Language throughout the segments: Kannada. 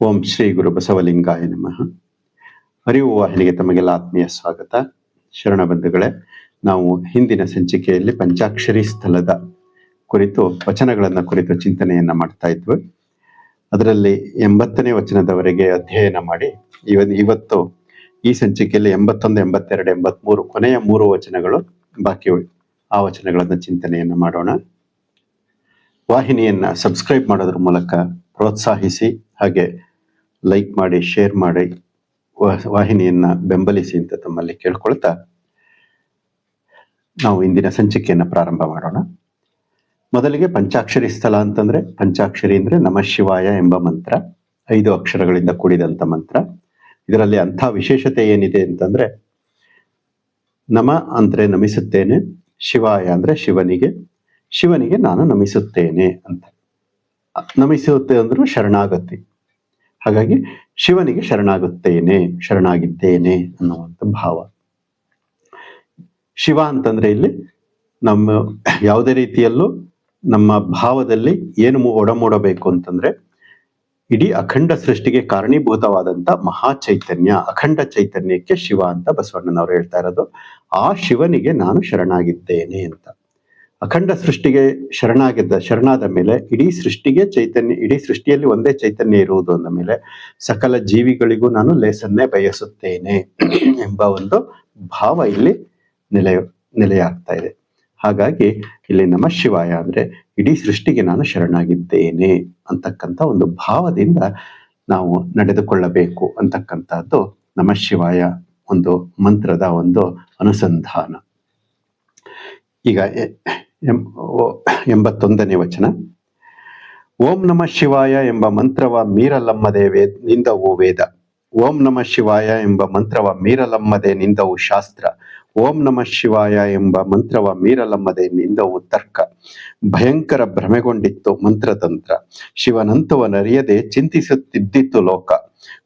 ಓಂ ಶ್ರೀ ಗುರು ಬಸವಲಿಂಗಾಯ ನಮಃ. ಅರಿವು ವಾಹಿನಿಗೆ ತಮಗೆಲ್ಲ ಆತ್ಮೀಯ ಸ್ವಾಗತ. ಶರಣ ಬಂಧುಗಳೇ, ನಾವು ಹಿಂದಿನ ಸಂಚಿಕೆಯಲ್ಲಿ ಪಂಚಾಕ್ಷರಿ ಸ್ಥಳದ ಕುರಿತು, ವಚನಗಳನ್ನು ಕುರಿತು ಚಿಂತನೆಯನ್ನ ಮಾಡ್ತಾ ಇದ್ವಿ. ಅದರಲ್ಲಿ ಎಂಬತ್ತನೇ ವಚನದವರೆಗೆ ಅಧ್ಯಯನ ಮಾಡಿ ಇವ ಇವತ್ತು ಈ ಸಂಚಿಕೆಯಲ್ಲಿ ಎಂಬತ್ತೊಂದು, ಎಂಬತ್ತೆರಡು, ಎಂಬತ್ಮೂರು ಕೊನೆಯ ಮೂರು ವಚನಗಳು ಬಾಕಿ ಆ ವಚನಗಳನ್ನ ಚಿಂತನೆಯನ್ನ ಮಾಡೋಣ. ವಾಹಿನಿಯನ್ನ ಸಬ್ಸ್ಕ್ರೈಬ್ ಮಾಡೋದ್ರ ಮೂಲಕ ಪ್ರೋತ್ಸಾಹಿಸಿ, ಹಾಗೆ ಲೈಕ್ ಮಾಡಿ ಶೇರ್ ಮಾಡಿ ವಾಹಿನಿಯನ್ನ ಬೆಂಬಲಿಸಿ ಅಂತ ತಮ್ಮಲ್ಲಿ ಕೇಳ್ಕೊಳ್ತಾ ನಾವು ಇಂದಿನ ಸಂಚಿಕೆಯನ್ನ ಪ್ರಾರಂಭ ಮಾಡೋಣ. ಮೊದಲಿಗೆ ಪಂಚಾಕ್ಷರಿ ಸ್ಥಳ ಅಂತಂದ್ರೆ, ಪಂಚಾಕ್ಷರಿ ಅಂದ್ರೆ ನಮ ಶಿವಾಯ ಎಂಬ ಮಂತ್ರ, ಐದು ಅಕ್ಷರಗಳಿಂದ ಕೂಡಿದಂತ ಮಂತ್ರ. ಇದರಲ್ಲಿ ಅಂಥ ವಿಶೇಷತೆ ಏನಿದೆ ಅಂತಂದ್ರೆ, ನಮ ಅಂದ್ರೆ ನಮಿಸುತ್ತೇನೆ, ಶಿವಾಯ ಅಂದ್ರೆ ಶಿವನಿಗೆ ಶಿವನಿಗೆ ನಾನು ನಮಿಸುತ್ತೇನೆ ಅಂತ. ನಮಿಸುತ್ತೆ ಅಂದ್ರೂ ಶರಣಾಗತಿ. ಹಾಗಾಗಿ ಶಿವನಿಗೆ ಶರಣಾಗುತ್ತೇನೆ, ಶರಣಾಗಿದ್ದೇನೆ ಅನ್ನುವಂಥ ಭಾವ. ಶಿವ ಅಂತಂದ್ರೆ ಇಲ್ಲಿ ನಮ್ಮ ಯಾವುದೇ ರೀತಿಯಲ್ಲೂ ನಮ್ಮ ಭಾವದಲ್ಲಿ ಏನು ಒಡಮೂಡಬೇಕು ಅಂತಂದ್ರೆ ಇಡೀ ಅಖಂಡ ಸೃಷ್ಟಿಗೆ ಕಾರಣೀಭೂತವಾದಂತ ಮಹಾ ಚೈತನ್ಯ, ಅಖಂಡ ಚೈತನ್ಯಕ್ಕೆ ಶಿವ ಅಂತ ಬಸವಣ್ಣನವರು ಹೇಳ್ತಾ ಇರೋದು. ಆ ಶಿವನಿಗೆ ನಾನು ಶರಣಾಗಿದ್ದೇನೆ ಅಂತ. ಅಖಂಡ ಸೃಷ್ಟಿಗೆ ಶರಣಾಗಿದ್ದ, ಶರಣಾದ ಮೇಲೆ ಇಡೀ ಸೃಷ್ಟಿಗೆ ಚೈತನ್ಯ, ಇಡೀ ಸೃಷ್ಟಿಯಲ್ಲಿ ಒಂದೇ ಚೈತನ್ಯ ಇರುವುದು ಅಂದ ಮೇಲೆ ಸಕಲ ಜೀವಿಗಳಿಗೂ ನಾನು ಲೇಸನ್ನೇ ಬಯಸುತ್ತೇನೆ ಎಂಬ ಒಂದು ಭಾವ ಇಲ್ಲಿ ನೆಲೆಯ ನೆಲೆಯಾಗ್ತಾ ಇದೆ. ಹಾಗಾಗಿ ಇಲ್ಲಿ ನಮ ಶಿವಾಯ ಅಂದ್ರೆ ಇಡೀ ಸೃಷ್ಟಿಗೆ ನಾನು ಶರಣಾಗಿದ್ದೇನೆ ಅಂತಕ್ಕಂಥ ಒಂದು ಭಾವದಿಂದ ನಾವು ನಡೆದುಕೊಳ್ಳಬೇಕು ಅಂತಕ್ಕಂಥದ್ದು ನಮ ಶಿವಾಯ ಒಂದು ಮಂತ್ರದ ಒಂದು ಅನುಸಂಧಾನ. ಈಗ ಎಂಬತ್ತೊಂದನೇ ವಚನ. ಓಂ ನಮ ಶಿವಾಯ ಎಂಬ ಮಂತ್ರವ ಮೀರಲಮ್ಮದೆ ವೇದ ನಿಂದವು ವೇದ. ಓಂ ನಮ ಶಿವಾಯ ಎಂಬ ಮಂತ್ರವ ಮೀರಲಮ್ಮದೆ ನಿಂದವು ಶಾಸ್ತ್ರ. ಓಂ ನಮ ಶಿವಾಯ ಎಂಬ ಮಂತ್ರವ ಮೀರಲಮ್ಮದೆ ನಿಂದವು ತರ್ಕ. ಭಯಂಕರ ಭ್ರಮೆಗೊಂಡಿತ್ತು ಮಂತ್ರತಂತ್ರ. ಶಿವನಂತುವನರಿಯದೆ ಚಿಂತಿಸುತ್ತಿದ್ದಿತ್ತು ಲೋಕ.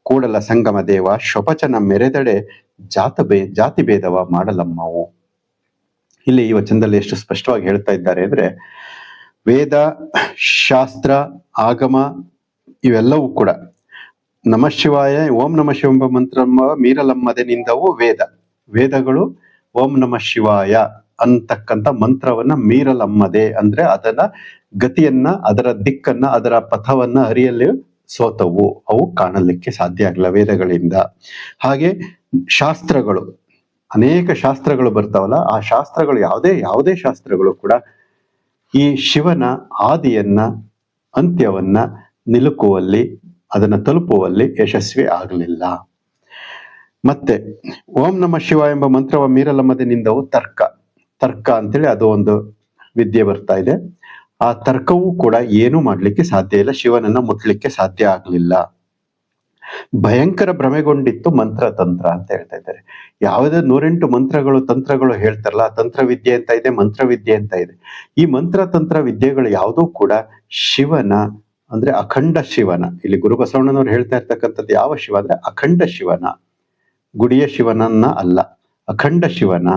ಕೂಡಲ ಸಂಗಮ ದೇವ ಶೊಪಚನ ಮೆರೆದಡೆ ಜಾತ ಬೇ ಜಾತಿ ಭೇದವ ಮಾಡಲಮ್ಮವು. ಇಲ್ಲಿ ಈ ವಚನದಲ್ಲಿ ಎಷ್ಟು ಸ್ಪಷ್ಟವಾಗಿ ಹೇಳ್ತಾ ಇದ್ದಾರೆ ಅಂದ್ರೆ, ವೇದ, ಶಾಸ್ತ್ರ, ಆಗಮ ಇವೆಲ್ಲವೂ ಕೂಡ ನಮ ಶಿವಾಯ ಓಂ ನಮ ಶಿವ ಮಂತ್ರ ಮೀರಲಮ್ಮದೆ ನಿಂದವು ವೇದ. ವೇದಗಳು ಓಂ ನಮ ಶಿವಾಯ ಅಂತಕ್ಕಂಥ ಮಂತ್ರವನ್ನ ಮೀರಲಮ್ಮದೆ ಅಂದ್ರೆ ಅದರ ಗತಿಯನ್ನ, ಅದರ ದಿಕ್ಕನ್ನ, ಅದರ ಪಥವನ್ನ ಅರಿಯಲು ಸೋತವು. ಅವು ಕಾಣಲಿಕ್ಕೆ ಸಾಧ್ಯ ಆಗಲ್ಲ ವೇದಗಳಿಂದ. ಹಾಗೆ ಶಾಸ್ತ್ರಗಳು ಅನೇಕ ಶಾಸ್ತ್ರಗಳು ಬರ್ತಾವಲ್ಲ, ಆ ಶಾಸ್ತ್ರಗಳು ಯಾವುದೇ ಯಾವುದೇ ಶಾಸ್ತ್ರಗಳು ಕೂಡ ಈ ಶಿವನ ಆದಿಯನ್ನ, ಅಂತ್ಯವನ್ನ ನಿಲುಕುವಲ್ಲಿ, ಅದನ್ನ ತಲುಪುವಲ್ಲಿ ಯಶಸ್ವಿ ಆಗಲಿಲ್ಲ. ಮತ್ತೆ, ಓಂ ನಮ ಶಿವ ಎಂಬ ಮಂತ್ರವ ಮೀರಲಮ್ಮದಿನಿಂದವು ತರ್ಕ. ತರ್ಕ ಅಂತೇಳಿ ಅದು ಒಂದು ವಿದ್ಯೆ ಬರ್ತಾ ಇದೆ. ಆ ತರ್ಕವೂ ಕೂಡ ಏನೂ ಮಾಡಲಿಕ್ಕೆ ಸಾಧ್ಯ ಇಲ್ಲ, ಶಿವನನ್ನ ಮುಟ್ಲಿಕ್ಕೆ ಸಾಧ್ಯ ಆಗ್ಲಿಲ್ಲ. ಭಯಂಕರ ಭ್ರಮೆಗೊಂಡಿತ್ತು ಮಂತ್ರ ತಂತ್ರ ಅಂತ ಹೇಳ್ತಾ ಇದ್ದಾರೆ. ಯಾವುದೇ ನೂರೆಂಟು ಮಂತ್ರಗಳು, ತಂತ್ರಗಳು ಹೇಳ್ತಾರಲ್ಲ ತಂತ್ರವಿದ್ಯೆ ಅಂತ ಇದೆ, ಮಂತ್ರವಿದ್ಯೆ ಅಂತ ಇದೆ. ಈ ಮಂತ್ರ ತಂತ್ರ ವಿದ್ಯೆಗಳು ಯಾವುದೂ ಕೂಡ ಶಿವನ, ಅಂದ್ರೆ ಅಖಂಡ ಶಿವನ, ಇಲ್ಲಿ ಗುರು ಬಸವಣ್ಣನವರು ಹೇಳ್ತಾ ಇರ್ತಕ್ಕಂಥದ್ದು ಯಾವ ಶಿವ ಅಂದ್ರೆ ಅಖಂಡ ಶಿವನ, ಗುಡಿಯ ಶಿವನನ್ನ ಅಲ್ಲ, ಅಖಂಡ ಶಿವನ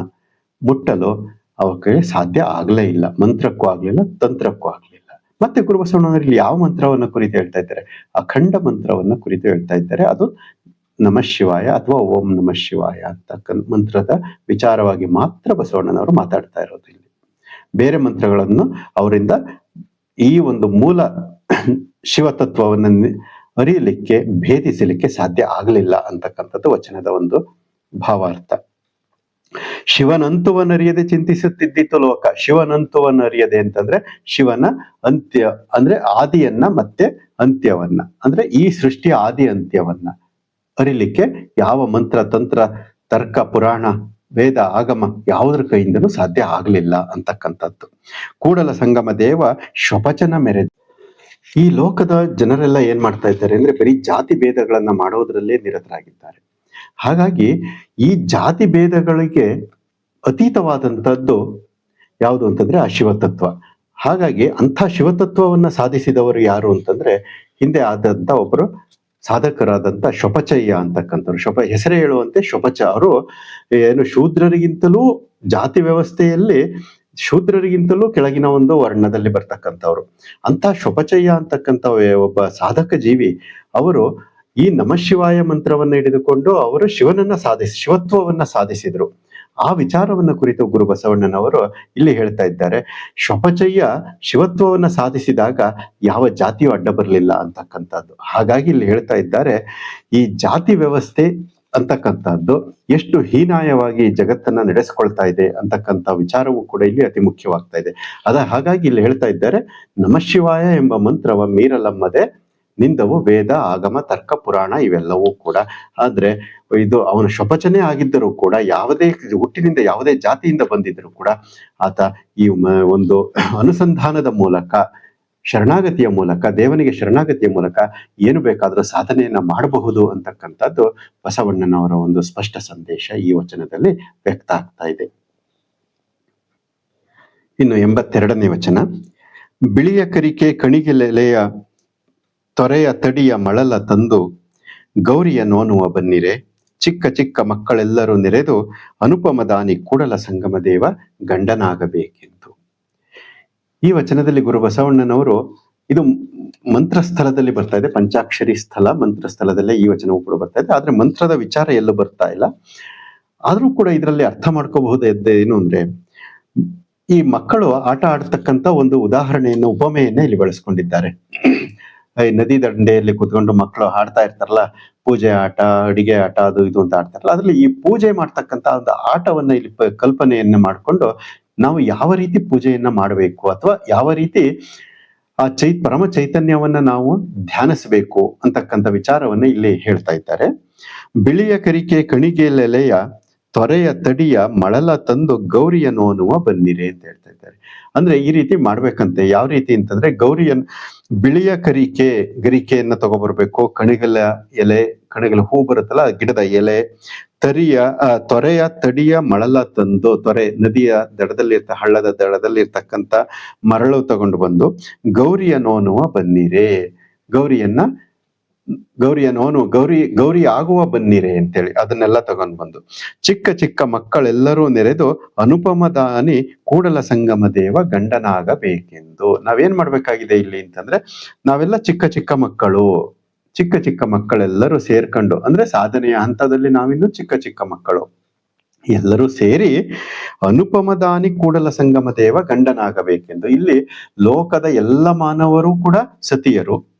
ಮುಟ್ಟಲು ಅವಕ್ಕೆ ಸಾಧ್ಯ ಆಗ್ಲೇ ಇಲ್ಲ, ಮಂತ್ರಕ್ಕೂ ಆಗ್ಲಿಲ್ಲ, ತಂತ್ರಕ್ಕೂ ಆಗ್ಲಿಲ್ಲ. ಮತ್ತೆ ಗುರು ಬಸವಣ್ಣನವರು ಇಲ್ಲಿ ಯಾವ ಮಂತ್ರವನ್ನ ಕುರಿತು ಹೇಳ್ತಾ ಇದ್ದಾರೆ? ಅಖಂಡ ಮಂತ್ರವನ್ನ ಕುರಿತು ಹೇಳ್ತಾ ಇದ್ದಾರೆ. ಅದು ನಮ ಶಿವಾಯ ಅಥವಾ ಓಂ ನಮ ಶಿವಾಯ ಅಂತಕ್ಕ ಮಂತ್ರದ ವಿಚಾರವಾಗಿ ಮಾತ್ರ ಬಸವಣ್ಣನವರು ಮಾತಾಡ್ತಾ ಇರೋದು ಇಲ್ಲಿ. ಬೇರೆ ಮಂತ್ರಗಳನ್ನು ಅವರಿಂದ ಈ ಒಂದು ಮೂಲ ಶಿವತತ್ವವನ್ನು ಅರಿಯಲಿಕ್ಕೆ, ಭೇದಿಸಲಿಕ್ಕೆ ಸಾಧ್ಯ ಆಗಲಿಲ್ಲ ಅಂತಕ್ಕಂಥದ್ದು ವಚನದ ಒಂದು ಭಾವಾರ್ಥ. ಶಿವನಂತುವನ್ನರಿಯದೆ ಚಿಂತಿಸುತ್ತಿದ್ದಿತ್ತು ಲೋಕ. ಶಿವನಂತುವನ್ನರಿಯದೆ ಅಂತಂದ್ರೆ ಶಿವನ ಅಂತ್ಯ, ಅಂದ್ರೆ ಆದಿಯನ್ನ ಮತ್ತೆ ಅಂತ್ಯವನ್ನ. ಅಂದ್ರೆ ಈ ಸೃಷ್ಟಿಯ ಆದಿ ಅಂತ್ಯವನ್ನ. ಅರಿಲಿಕ್ಕೆ ಯಾವ ಮಂತ್ರ, ತಂತ್ರ, ತರ್ಕ, ಪುರಾಣ, ವೇದ, ಆಗಮ ಯಾವುದ್ರ ಕೈಯಿಂದನೂ ಸಾಧ್ಯ ಆಗಲಿಲ್ಲ ಅಂತಕ್ಕಂಥದ್ದು. ಕೂಡಲ ಸಂಗಮ ದೇವ ಶ್ವಪಚನ ಮೆರೆದ. ಈ ಲೋಕದ ಜನರೆಲ್ಲ ಏನ್ ಮಾಡ್ತಾ ಇದ್ದಾರೆ ಅಂದ್ರೆ ಬರೀ ಜಾತಿ ಭೇದಗಳನ್ನ ಮಾಡೋದ್ರಲ್ಲೇ ನಿರತರಾಗಿದ್ದಾರೆ. ಹಾಗಾಗಿ ಈ ಜಾತಿ ಭೇದಗಳಿಗೆ ಅತೀತವಾದಂಥದ್ದು ಯಾವುದು ಅಂತಂದ್ರೆ ಆ ಶಿವತತ್ವ. ಹಾಗಾಗಿ ಅಂಥ ಶಿವತತ್ವವನ್ನು ಸಾಧಿಸಿದವರು ಯಾರು ಅಂತಂದ್ರೆ ಹಿಂದೆ ಆದಂತ ಒಬ್ಬರು ಸಾಧಕರಾದಂಥ ಶೊಪಚಯ್ಯ ಅಂತಕ್ಕಂಥವ್ರು. ಶೊಪ ಹೆಸರೇ ಹೇಳುವಂತೆ ಶೊಪಚ ಅವರು ಏನು ಶೂದ್ರರಿಗಿಂತಲೂ ಜಾತಿ ವ್ಯವಸ್ಥೆಯಲ್ಲಿ ಶೂದ್ರರಿಗಿಂತಲೂ ಕೆಳಗಿನ ಒಂದು ವರ್ಣದಲ್ಲಿ ಬರ್ತಕ್ಕಂಥವ್ರು. ಅಂತ ಶಪಚಯ್ಯ ಅಂತಕ್ಕಂಥ ಒಬ್ಬ ಸಾಧಕ ಜೀವಿ ಅವರು ಈ ನಮಶಿವಾಯ ಮಂತ್ರವನ್ನ ಹಿಡಿದುಕೊಂಡು ಅವರು ಶಿವನನ್ನ ಸಾಧಿಸಿ, ಶಿವತ್ವವನ್ನ ಸಾಧಿಸಿದ್ರು. ಆ ವಿಚಾರವನ್ನ ಕುರಿತು ಗುರು ಬಸವಣ್ಣನವರು ಇಲ್ಲಿ ಹೇಳ್ತಾ ಇದ್ದಾರೆ. ಶ್ವಪಚಯ್ಯ ಶಿವತ್ವವನ್ನ ಸಾಧಿಸಿದಾಗ ಯಾವ ಜಾತಿಯು ಅಡ್ಡ ಬರಲಿಲ್ಲ ಅಂತಕ್ಕಂಥದ್ದು. ಹಾಗಾಗಿ ಇಲ್ಲಿ ಹೇಳ್ತಾ ಇದ್ದಾರೆ, ಈ ಜಾತಿ ವ್ಯವಸ್ಥೆ ಅಂತಕ್ಕಂಥದ್ದು ಎಷ್ಟು ಹೀನಾಯವಾಗಿ ಜಗತ್ತನ್ನ ನಡೆಸ್ಕೊಳ್ತಾ ಇದೆ ಅಂತಕ್ಕಂಥ ವಿಚಾರವೂ ಕೂಡ ಇಲ್ಲಿ ಅತಿ ಮುಖ್ಯವಾಗ್ತಾ ಇದೆ. ಅದ ಹಾಗಾಗಿ ಇಲ್ಲಿ ಹೇಳ್ತಾ ಇದ್ದಾರೆ ನಮಶಿವಾಯ ಎಂಬ ಮಂತ್ರವ ಮೀರಲಮ್ಮದೆ ನಿಂದವು ವೇದ, ಆಗಮ, ತರ್ಕ, ಪುರಾಣ ಇವೆಲ್ಲವೂ ಕೂಡ. ಆದ್ರೆ ಇದು ಅವನ ಶಪಚನೆ ಆಗಿದ್ದರೂ ಕೂಡ, ಯಾವುದೇ ಹುಟ್ಟಿನಿಂದ ಯಾವುದೇ ಜಾತಿಯಿಂದ ಬಂದಿದ್ದರೂ ಕೂಡ, ಆತ ಈ ಒಂದು ಅನುಸಂಧಾನದ ಮೂಲಕ, ಶರಣಾಗತಿಯ ಮೂಲಕ, ದೇವನಿಗೆ ಶರಣಾಗತಿಯ ಮೂಲಕ ಏನು ಬೇಕಾದರೂ ಸಾಧನೆಯನ್ನ ಮಾಡಬಹುದು ಅಂತಕ್ಕಂಥದ್ದು ಬಸವಣ್ಣನವರ ಒಂದು ಸ್ಪಷ್ಟ ಸಂದೇಶ ಈ ವಚನದಲ್ಲಿ ವ್ಯಕ್ತ ಆಗ್ತಾ ಇದೆ. ಇನ್ನು ಎಂಬತ್ತೆರಡನೇ ವಚನ, ಬಿಳಿಯ ಕರಿಕೆ ಕಣಿಗೆಲೆಯ ತೊರೆಯ ತಡಿಯ ಮಳಲ ತಂದು ಗೌರಿಯ ನೋನುವ ಬನ್ನಿರೆ, ಚಿಕ್ಕ ಚಿಕ್ಕ ಮಕ್ಕಳೆಲ್ಲರೂ ನೆರೆದು ಅನುಪಮದಾನಿ ಕೂಡಲ ಸಂಗಮ ದೇವ ಗಂಡನಾಗಬೇಕೆಂದು. ಈ ವಚನದಲ್ಲಿ ಗುರು ಬಸವಣ್ಣನವರು ಇದು ಮಂತ್ರ ಸ್ಥಳದಲ್ಲಿ ಬರ್ತಾ ಇದೆ, ಪಂಚಾಕ್ಷರಿ ಸ್ಥಳ, ಮಂತ್ರಸ್ಥಳದಲ್ಲೇ ಈ ವಚನವು ಕೂಡ ಬರ್ತಾ ಇದೆ. ಆದ್ರೆ ಮಂತ್ರದ ವಿಚಾರ ಎಲ್ಲೂ ಬರ್ತಾ ಇಲ್ಲ. ಆದ್ರೂ ಕೂಡ ಇದರಲ್ಲಿ ಅರ್ಥ ಮಾಡ್ಕೋಬಹುದಾದ ಏನು ಅಂದ್ರೆ, ಈ ಮಕ್ಕಳು ಆಟ ಆಡ್ತಕ್ಕಂಥ ಒಂದು ಉದಾಹರಣೆಯನ್ನು ಉಪಮೆಯನ್ನ ಇಲ್ಲಿ ಬಳಸ್ಕೊಂಡಿದ್ದಾರೆ. ಈ ನದಿ ದಂಡೆಯಲ್ಲಿ ಕುತ್ಕೊಂಡು ಮಕ್ಕಳು ಆಡ್ತಾ ಇರ್ತಾರಲ್ಲ, ಪೂಜೆ ಆಟ, ಅಡಿಗೆ ಆಟ, ಅದು ಇದು ಅಂತ ಆಡ್ತಾರಲ್ಲ ಅದರಲ್ಲಿ ಈ ಪೂಜೆ ಮಾಡ್ತಕ್ಕಂತ ಒಂದು ಆಟವನ್ನ ಇಲ್ಲಿ ಕಲ್ಪನೆಯನ್ನ ಮಾಡಿಕೊಂಡು ನಾವು ಯಾವ ರೀತಿ ಪೂಜೆಯನ್ನ ಮಾಡಬೇಕು ಅಥವಾ ಯಾವ ರೀತಿ ಆ ಚೈ ಪರಮ ಚೈತನ್ಯವನ್ನ ನಾವು ಧ್ಯಾನಿಸಬೇಕು ಅಂತಕ್ಕಂಥ ವಿಚಾರವನ್ನ ಇಲ್ಲಿ ಹೇಳ್ತಾ ಇದ್ದಾರೆ. ಬಿಳಿಯ ಕರಿಕೆ ಕಣಿಗೆಲೆಲೆಯ ತೊರೆಯ ತಡಿಯ ಮಳಲ ತಂದು ಗೌರಿಯನ್ನು ಅನ್ನುವ ಬನ್ನಿರೆ ಅಂತ ಹೇಳ್ತಾ ಇದ್ದಾರೆ. ಅಂದ್ರೆ ಈ ರೀತಿ ಮಾಡ್ಬೇಕಂತೆ. ಯಾವ ರೀತಿ ಅಂತಂದ್ರೆ ಗೌರಿಯನ್ ಬಿಳಿಯ ಕರಿಕೆ, ಗರಿಕೆಯನ್ನ ತಗೊಬರ್ಬೇಕು. ಕಣಿಗಲ ಎಲೆ, ಕಣಿಗಲ ಹೂ ಬರುತ್ತಲ್ಲ, ಗಿಡದ ಎಲೆ, ತರಿಯ ತೊರೆಯ ತಡಿಯ ಮಳಲ ತಂದು, ತೊರೆ, ನದಿಯ ದಡದಲ್ಲಿ ಇರ್ತ ಹಳ್ಳದ ದಡದಲ್ಲಿ ಇರ್ತಕ್ಕಂಥ ಮರಳು ತಗೊಂಡು ಬಂದು ಗೌರಿಯ ನೋನುವ ಬನ್ನಿರೆ. ಗೌರಿಯನ್ನ ಗೌರಿಯ ಅವನು ಗೌರಿ ಗೌರಿ ಆಗುವ ಬನ್ನಿರೆ ಅಂತೇಳಿ ಅದನ್ನೆಲ್ಲ ತಗೊಂಡ್ ಬಂದು. ಚಿಕ್ಕ ಚಿಕ್ಕ ಮಕ್ಕಳೆಲ್ಲರೂ ನೆರೆದು ಅನುಪಮ ದಾನಿ ಕೂಡಲ ಸಂಗಮ ದೇವ ಗಂಡನಾಗಬೇಕೆಂದು. ನಾವೇನ್ ಮಾಡ್ಬೇಕಾಗಿದೆ ಇಲ್ಲಿ ಅಂತಂದ್ರೆ ನಾವೆಲ್ಲ ಚಿಕ್ಕ ಚಿಕ್ಕ ಮಕ್ಕಳು. ಚಿಕ್ಕ ಚಿಕ್ಕ ಮಕ್ಕಳೆಲ್ಲರೂ ಸೇರ್ಕೊಂಡು, ಅಂದ್ರೆ ಸಾಧನೆಯ ಹಂತದಲ್ಲಿ ನಾವಿನ್ನು ಚಿಕ್ಕ ಚಿಕ್ಕ ಮಕ್ಕಳು. ಎಲ್ಲರೂ ಸೇರಿ ಅನುಪಮದಾನಿ ಕೂಡಲ ಸಂಗಮ ದೇವ ಗಂಡನಾಗಬೇಕೆಂದು. ಇಲ್ಲಿ ಲೋಕದ ಎಲ್ಲ ಮಾನವರು ಕೂಡ ಸತಿಯರು.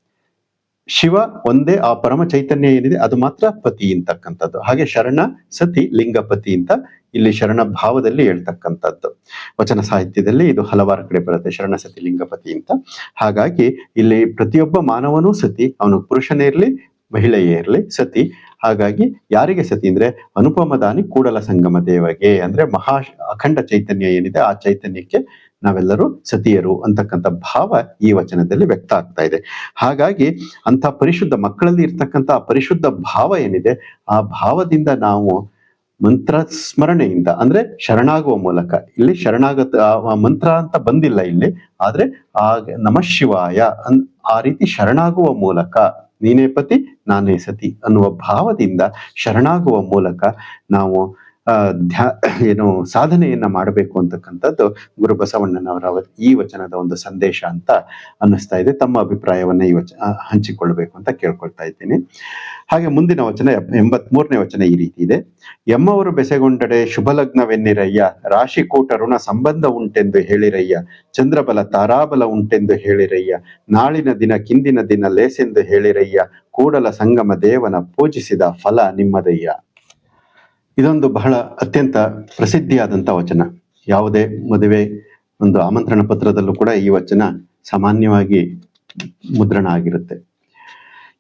ಶಿವ ಒಂದೇ ಆ ಪರಮ ಚೈತನ್ಯ ಏನಿದೆ, ಅದು ಮಾತ್ರ ಪತಿ ಅಂತಕ್ಕಂಥದ್ದು. ಹಾಗೆ ಶರಣ ಸತಿ ಲಿಂಗಪತಿ ಅಂತ ಇಲ್ಲಿ ಶರಣ ಭಾವದಲ್ಲಿ ಹೇಳ್ತಕ್ಕಂಥದ್ದು. ವಚನ ಸಾಹಿತ್ಯದಲ್ಲಿ ಇದು ಹಲವಾರು ಕಡೆ ಬರುತ್ತೆ, ಶರಣ ಸತಿ ಲಿಂಗಪತಿ ಅಂತ. ಹಾಗಾಗಿ ಇಲ್ಲಿ ಪ್ರತಿಯೊಬ್ಬ ಮಾನವನೂ ಸತಿ, ಅವನು ಪುರುಷನೇ ಇರಲಿ, ಮಹಿಳೆಯೇ ಇರಲಿ, ಸತಿ. ಹಾಗಾಗಿ ಯಾರಿಗೆ ಸತಿ ಅಂದ್ರೆ, ಅನುಪಮದಾನಿ ಕೂಡಲ ಸಂಗಮ ದೇವಗೆ, ಅಂದ್ರೆ ಮಹಾ ಅಖಂಡ ಚೈತನ್ಯ ಏನಿದೆ, ಆ ಚೈತನ್ಯಕ್ಕೆ ನಾವೆಲ್ಲರೂ ಸತಿಯರು ಅಂತಕ್ಕಂಥ ಭಾವ ಈ ವಚನದಲ್ಲಿ ವ್ಯಕ್ತ ಆಗ್ತಾ ಇದೆ. ಹಾಗಾಗಿ ಅಂತ ಪರಿಶುದ್ಧ ಮಕ್ಕಳಲ್ಲಿ ಇರ್ತಕ್ಕಂಥ ಪರಿಶುದ್ಧ ಭಾವ ಏನಿದೆ, ಆ ಭಾವದಿಂದ ನಾವು ಮಂತ್ರ ಸ್ಮರಣೆಯಿಂದ ಅಂದ್ರೆ ಶರಣಾಗುವ ಮೂಲಕ, ಇಲ್ಲಿ ಶರಣಾಗತ ಮಂತ್ರ ಅಂತ ಬಂದಿಲ್ಲ ಇಲ್ಲಿ, ಆದ್ರೆ ಆ ನಮಃಶಿವಾಯ ಅನ್, ಆ ರೀತಿ ಶರಣಾಗುವ ಮೂಲಕ, ನೀನೇ ಪತಿ, ನಾನೇ ಸತಿ ಅನ್ನುವ ಭಾವದಿಂದ ಶರಣಾಗುವ ಮೂಲಕ ನಾವು ಧ್ಯಾ, ಏನು ಸಾಧನೆಯನ್ನ ಮಾಡಬೇಕು ಅಂತಕ್ಕಂಥದ್ದು ಗುರು ಬಸವಣ್ಣನವರ ಈ ವಚನದ ಒಂದು ಸಂದೇಶ ಅಂತ ಅನ್ನಿಸ್ತಾ ಇದೆ. ತಮ್ಮ ಅಭಿಪ್ರಾಯವನ್ನ ಈ ವಚ ಹಂಚಿಕೊಳ್ಬೇಕು ಅಂತ ಕೇಳ್ಕೊಳ್ತಾ ಇದ್ದೀನಿ. ಹಾಗೆ ಮುಂದಿನ ವಚನ ಎಂಬತ್ ಮೂರನೇ ವಚನ ಈ ರೀತಿ ಇದೆ. ಎಮ್ಮವರು ಬೆಸೆಗೊಂಡಡೆ ಶುಭಲಗ್ನವೆನ್ನಿರಯ್ಯ, ರಾಶಿಕೂಟ ಋಣ ಸಂಬಂಧ ಉಂಟೆಂದು ಹೇಳಿರಯ್ಯ, ಚಂದ್ರಬಲ ತಾರಾಬಲ ಉಂಟೆಂದು ಹೇಳಿರಯ್ಯ, ನಾಳಿನ ದಿನ ಕಿಂದಿನ ದಿನ ಲೇಸೆಂದು ಹೇಳಿರಯ್ಯ, ಕೂಡಲ ಸಂಗಮ ದೇವನ ಪೂಜಿಸಿದ ಫಲ ನಿಮ್ಮದಯ್ಯ. ಇದೊಂದು ಬಹಳ ಅತ್ಯಂತ ಪ್ರಸಿದ್ಧಿಯಾದಂಥ ವಚನ. ಯಾವುದೇ ಮದುವೆ ಒಂದು ಆಮಂತ್ರಣ ಪತ್ರದಲ್ಲೂ ಕೂಡ ಈ ವಚನ ಸಾಮಾನ್ಯವಾಗಿ ಮುದ್ರಣ ಆಗಿರುತ್ತೆ.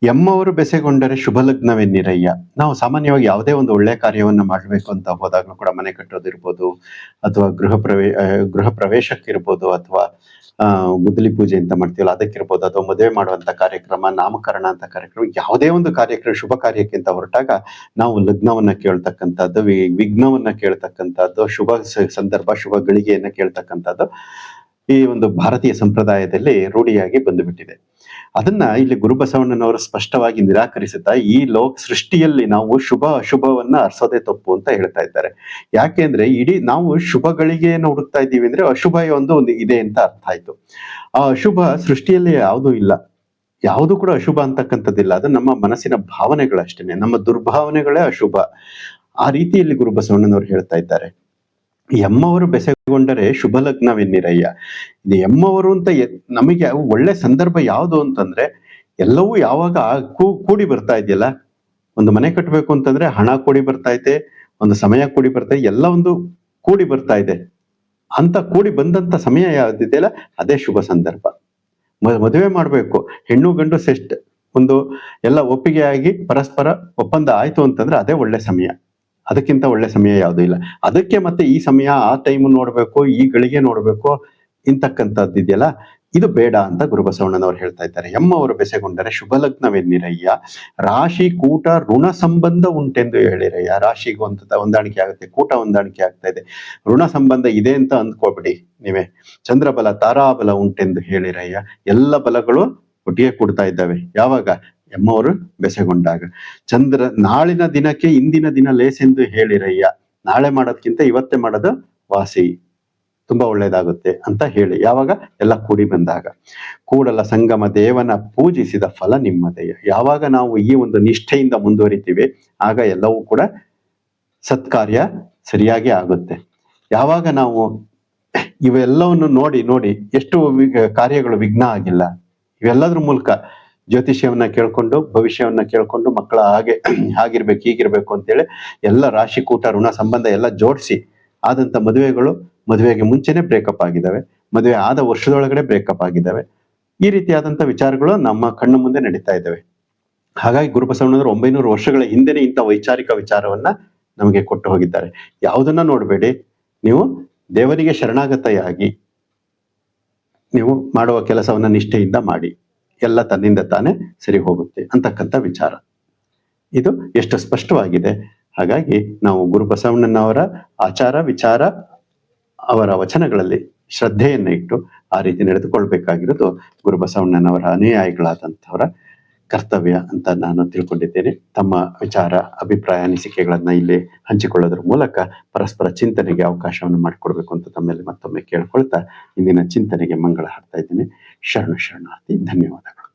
ಎಮ್ಮವರು ಬೆಸೆಗೊಂಡರೆ ಶುಭ ಲಗ್ನವೆನ್ನಿರಯ್ಯ ನಾವು ಸಾಮಾನ್ಯವಾಗಿ ಯಾವುದೇ ಒಂದು ಒಳ್ಳೆ ಕಾರ್ಯವನ್ನ ಮಾಡಬೇಕು ಅಂತ ಹೋದಾಗಲೂ ಕೂಡ ಮನೆ ಕಟ್ಟೋದಿರ್ಬೋದು, ಅಥವಾ ಗೃಹ ಪ್ರವೇ ಗೃಹ ಪ್ರವೇಶಕ್ಕಿರ್ಬೋದು, ಅಥವಾ ಗುದ್ದಲಿ ಪೂಜೆ ಅಂತ ಮಾಡ್ತೀವಲ್ಲ, ಅದಕ್ಕಿರ್ಬೋದು, ಅಥವಾ ಮದುವೆ ಮಾಡುವಂತ ಕಾರ್ಯಕ್ರಮ, ನಾಮಕರಣ ಅಂತ ಕಾರ್ಯಕ್ರಮ, ಯಾವುದೇ ಒಂದು ಕಾರ್ಯಕ್ರಮ, ಶುಭ ಕಾರ್ಯಕ್ಕೆ ಅಂತ ಹೊರಟಾಗ ನಾವು ಲಗ್ನವನ್ನ ಕೇಳ್ತಕ್ಕಂಥದ್ದು, ವಿಘ್ನವನ್ನ ಕೇಳ್ತಕ್ಕಂಥದ್ದು, ಶುಭ ಸಂದರ್ಭ, ಶುಭ ಗಳಿಗೆಯನ್ನ ಕೇಳ್ತಕ್ಕಂಥದ್ದು ಈ ಒಂದು ಭಾರತೀಯ ಸಂಪ್ರದಾಯದಲ್ಲಿ ರೂಢಿಯಾಗಿ ಬಂದುಬಿಟ್ಟಿದೆ. ಅದನ್ನ ಇಲ್ಲಿ ಗುರುಬಸವಣ್ಣನವರು ಸ್ಪಷ್ಟವಾಗಿ ನಿರಾಕರಿಸುತ್ತಾ, ಈ ಲೋಕ ಸೃಷ್ಟಿಯಲ್ಲಿ ನಾವು ಶುಭ ಅಶುಭವನ್ನ ಅರ್ಸೋದೇ ತಪ್ಪು ಅಂತ ಹೇಳ್ತಾ ಇದ್ದಾರೆ. ಯಾಕೆಂದ್ರೆ ಇಡೀ ನಾವು ಶುಭಗಳಿಗೆ ಹುಡುಕ್ತಾ ಇದ್ದೀವಿ ಅಂದ್ರೆ ಅಶುಭ ಒಂದು ಒಂದು ಇದೆ ಅಂತ ಅರ್ಥ ಆಯ್ತು. ಆ ಅಶುಭ ಸೃಷ್ಟಿಯಲ್ಲಿ ಯಾವುದೂ ಇಲ್ಲ. ಯಾವುದು ಕೂಡ ಅಶುಭ ಅಂತಕ್ಕಂಥದ್ದಿಲ್ಲ. ಅದು ನಮ್ಮ ಮನಸ್ಸಿನ ಭಾವನೆಗಳಷ್ಟೇನೆ. ನಮ್ಮ ದುರ್ಭಾವನೆಗಳೇ ಅಶುಭ. ಆ ರೀತಿಯಲ್ಲಿ ಗುರುಬಸವಣ್ಣನವರು ಹೇಳ್ತಾ ಇದ್ದಾರೆ. ಎಮ್ಮವರು ಬೆಸೆಗೊಂಡರೆ ಶುಭ ಲಗ್ನವೆನ್ನಿರಯ್ಯ. ಇದು ಎಮ್ಮವರು ಅಂತ ನಮಗೆ ಒಳ್ಳೆ ಸಂದರ್ಭ ಯಾವುದು ಅಂತಂದ್ರೆ, ಎಲ್ಲವೂ ಯಾವಾಗ ಕೂಡಿ ಬರ್ತಾ ಇದೆಯಲ್ಲ? ಒಂದು ಮನೆ ಕಟ್ಟಬೇಕು ಅಂತಂದ್ರೆ ಹಣ ಕೂಡಿ ಬರ್ತಾ ಇದೆ ಒಂದು ಸಮಯ ಕೂಡಿ ಬರ್ತಾ ಎಲ್ಲ ಒಂದು ಕೂಡಿ ಬರ್ತಾ ಇದೆ. ಅಂತ ಕೂಡಿ ಬಂದಂತ ಸಮಯ ಯಾವ್ದಿದೆಯಲ್ಲ, ಅದೇ ಶುಭ ಸಂದರ್ಭ. ಮದುವೆ ಮಾಡಬೇಕು, ಹೆಣ್ಣು ಗಂಡು ಸೆಸ್ಟ್, ಒಂದು ಎಲ್ಲ ಒಪ್ಪಿಗೆ ಆಗಿ ಪರಸ್ಪರ ಒಪ್ಪಂದ ಆಯ್ತು ಅಂತಂದ್ರೆ ಅದೇ ಒಳ್ಳೆ ಸಮಯ. ಅದಕ್ಕಿಂತ ಒಳ್ಳೆ ಸಮಯ ಯಾವುದೂ ಇಲ್ಲ. ಅದಕ್ಕೆ ಮತ್ತೆ ಈ ಸಮಯ ಆ ಟೈಮ್ ನೋಡ್ಬೇಕು, ಈ ಗಳಿಗೆ ನೋಡ್ಬೇಕು, ಇಂತಕ್ಕಂಥದ್ದು ಇದೆಯಲ್ಲ? ಇದು ಬೇಡ ಅಂತ ಗುರುಬಸವಣ್ಣನವರು ಹೇಳ್ತಾ ಇದ್ದಾರೆ. ಎಮ್ಮವರು ಬೆಸೆಗೊಂಡರೆ ಶುಭ ಲಗ್ನವೆನ್ನಿರಯ್ಯ. ರಾಶಿ, ಕೂಟ, ಋಣ ಸಂಬಂಧ ಉಂಟೆಂದು ಹೇಳಿರಯ್ಯ. ರಾಶಿಗೂ ಅಂತ ಹೊಂದಾಣಿಕೆ ಆಗುತ್ತೆ, ಕೂಟ ಹೊಂದಾಣಿಕೆ ಆಗ್ತಾ ಇದೆ. ಋಣ ಸಂಬಂಧ ಇದೆ ಅಂತ ಅಂದ್ಕೋಬಿಡಿ ನೀವೇ. ಚಂದ್ರಬಲ, ತಾರಾಬಲ ಉಂಟೆಂದು ಹೇಳಿರಯ್ಯ. ಎಲ್ಲ ಬಲಗಳು ಒಟ್ಟಿಗೆ ಕೊಡ್ತಾ ಇದ್ದಾವೆ. ಯಾವಾಗ? ಎಮ್ಮವರು ಬೆಸೆಗೊಂಡಾಗ, ಚಂದ್ರ, ನಾಳಿನ ದಿನಕ್ಕೆ ಇಂದಿನ ದಿನ ಲೇಸೆಂದು ಹೇಳಿರಯ್ಯ. ನಾಳೆ ಮಾಡೋದ್ಕಿಂತ ಇವತ್ತೇ ಮಾಡೋದು ವಾಸಿ. ತುಂಬಾ ಒಳ್ಳೇದಾಗುತ್ತೆ ಅಂತ ಹೇಳಿ. ಯಾವಾಗ? ಎಲ್ಲ ಕೂಡಿ ಬಂದಾಗ. ಕೂಡಲ ಸಂಗಮ ದೇವನ ಪೂಜಿಸಿದ ಫಲ ನಿಮ್ಮದೆಯ. ಯಾವಾಗ ನಾವು ಈ ಒಂದು ನಿಷ್ಠೆಯಿಂದ ಮುಂದುವರಿತೀವಿ, ಆಗ ಎಲ್ಲವೂ ಕೂಡ ಸತ್ಕಾರ್ಯ ಸರಿಯಾಗಿ ಆಗುತ್ತೆ. ಯಾವಾಗ ನಾವು ಇವೆಲ್ಲವನ್ನು ನೋಡಿ ನೋಡಿ, ಎಷ್ಟು ಕಾರ್ಯಗಳು ವಿಘ್ನ ಆಗಿಲ್ಲ. ಇವೆಲ್ಲದ್ರ ಮೂಲಕ ಜ್ಯೋತಿಷ್ಯವನ್ನ ಕೇಳ್ಕೊಂಡು, ಭವಿಷ್ಯವನ್ನ ಕೇಳ್ಕೊಂಡು ಮಕ್ಕಳ ಹಾಗೆ, ಹಾಗಿರ್ಬೇಕು, ಹೀಗಿರ್ಬೇಕು ಅಂತೇಳಿ ಎಲ್ಲ ರಾಶಿ ಕೂಟ, ಋಣ ಸಂಬಂಧ ಎಲ್ಲ ಜೋಡಿಸಿ ಆದಂತ ಮದುವೆಗಳು ಮದುವೆಗೆ ಮುಂಚೆನೆ ಬ್ರೇಕಪ್ ಆಗಿದ್ದಾವೆ ಮದುವೆ ಆದ ವರ್ಷದೊಳಗಡೆ ಬ್ರೇಕಪ್ ಆಗಿದ್ದಾವೆ ಈ ರೀತಿಯಾದಂತ ವಿಚಾರಗಳು ನಮ್ಮ ಕಣ್ಣು ಮುಂದೆ ನಡೀತಾ ಇದ್ದಾವೆ ಹಾಗಾಗಿ ಗುರುಬಸವಣ್ಣವರು ಒಂಬೈನೂರು ವರ್ಷಗಳ ಹಿಂದೆನೆ ಇಂಥ ವೈಚಾರಿಕ ವಿಚಾರವನ್ನ ನಮಗೆ ಕೊಟ್ಟು ಹೋಗಿದ್ದಾರೆ. ಯಾವುದನ್ನ ನೋಡಬೇಡಿ. ನೀವು ದೇವರಿಗೆ ಶರಣಾಗತೆಯಾಗಿ ನೀವು ಮಾಡುವ ಕೆಲಸವನ್ನ ನಿಷ್ಠೆಯಿಂದ ಮಾಡಿ. ಎಲ್ಲ ತನ್ನಿಂದ ತಾನೇ ಸರಿ ಹೋಗುತ್ತೆ ಅಂತಕ್ಕಂಥ ವಿಚಾರ. ಇದು ಎಷ್ಟು ಸ್ಪಷ್ಟವಾಗಿದೆ. ಹಾಗಾಗಿ ನಾವು ಗುರು ಬಸವಣ್ಣನವರ ಆಚಾರ, ವಿಚಾರ, ಅವರ ವಚನಗಳಲ್ಲಿ ಶ್ರದ್ಧೆಯನ್ನ ಇಟ್ಟು ಆ ರೀತಿ ನಡೆದುಕೊಳ್ಬೇಕಾಗಿರೋದು ಗುರು ಬಸವಣ್ಣನವರ ಅನುಯಾಯಿಗಳಾದಂಥವರ ಕರ್ತವ್ಯ ಅಂತ ನಾನು ತಿಳ್ಕೊಂಡಿದ್ದೇನೆ. ತಮ್ಮ ವಿಚಾರ, ಅಭಿಪ್ರಾಯ, ಅನಿಸಿಕೆಗಳನ್ನ ಇಲ್ಲಿ ಹಂಚಿಕೊಳ್ಳೋದ್ರ ಮೂಲಕ ಪರಸ್ಪರ ಚಿಂತನೆಗೆ ಅವಕಾಶವನ್ನು ಮಾಡಿಕೊಡ್ಬೇಕು ಅಂತ ತಮ್ಮಲ್ಲಿ ಮತ್ತೊಮ್ಮೆ ಕೇಳ್ಕೊಳ್ತಾ ಇಂದಿನ ಚಿಂತನೆಗೆ ಮಂಗಳ ಹಾಡ್ತಾ ಇದ್ದೇನೆ. ಶರಣು ಶರಣಾರ್ಥಿ ಧನ್ಯವಾದ